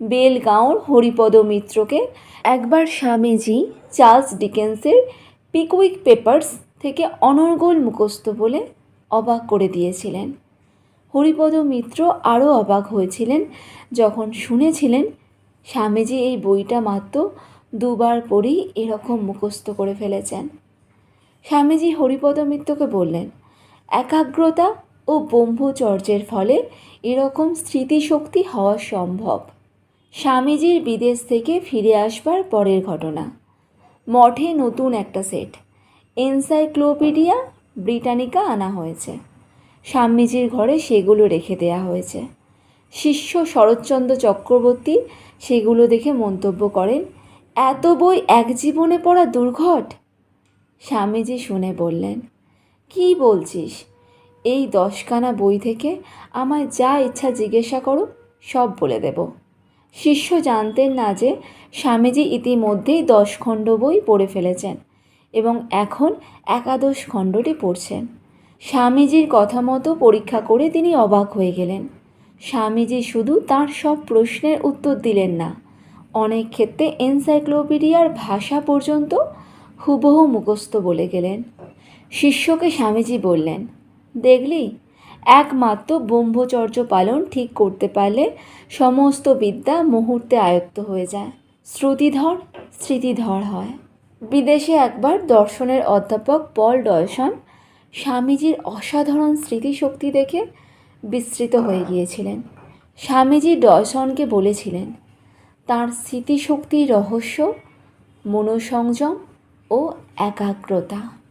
বেলগাঁওর হরিপদ মিত্রকে একবার স্বামীজি চার্লস ডিকেন্সের পিকুইক পেপার্স থেকে অনর্গল মুখস্থ বলে অবাক করে দিয়েছিলেন। হরিপদ মিত্র আরও অবাক হয়েছিলেন যখন শুনেছিলেন, স্বামীজি এই বইটা মাত্র দুবার পড়েই এরকম মুখস্থ করে ফেলেছেন। স্বামীজি হরিপদ মিত্রকে বললেন, একাগ্রতা ও ব্রহ্মচর্যের ফলে এরকম স্মৃতিশক্তি হওয়া সম্ভব। স্বামীজির বিদেশ থেকে ফিরে আসবার পরের ঘটনা। মঠে নতুন একটা সেট এনসাইক্লোপিডিয়া ব্রিটানিকা আনা হয়েছে। স্বামীজির ঘরে সেগুলো রেখে দেয়া হয়েছে। শিষ্য শরৎচন্দ্র চক্রবর্তী সেগুলো দেখে মন্তব্য করেন, এত বই এক জীবনে পড়া দুর্ঘট? স্বামীজি শুনে বললেন, কী বলছিস? এই দশখানা বই থেকে আমায় যা ইচ্ছা জিজ্ঞাসা করো, সব বলে দেব। শিষ্য জানতেন না যে স্বামীজি ইতিমধ্যেই দশ খণ্ড বই পড়ে ফেলেছেন এবং এখন একাদশ খণ্ডটি পড়ছেন। স্বামীজির কথা মতো পরীক্ষা করে তিনি অবাক হয়ে গেলেন। স্বামীজি শুধু তার সব প্রশ্নের উত্তর দিলেন না। অনেক ক্ষেত্রে এনসাইক্লোপিডিয়ার ভাষা পর্যন্ত হুবহু মুখস্থ বলে গেলেন। শিষ্যকে স্বামীজি বললেন, দেখলি একমাত্র ব্রহ্মচর্য পালন ঠিক করতে পারলে সমস্ত বিদ্যা মুহূর্তে আয়ত্ত হয়ে যায়। শ্রুতিধর স্মৃতিধর হয়। বিদেশে একবার দর্শনের অধ্যাপক পল ডয়সন স্বামীজির অসাধারণ স্মৃতিশক্তি দেখে বিস্মৃত হয়ে গিয়েছিলেন। স্বামীজি ডয়সনকে বলেছিলেন, তার স্মৃতিশক্তির রহস্য, মনোসংযম ও একাগ্রতা।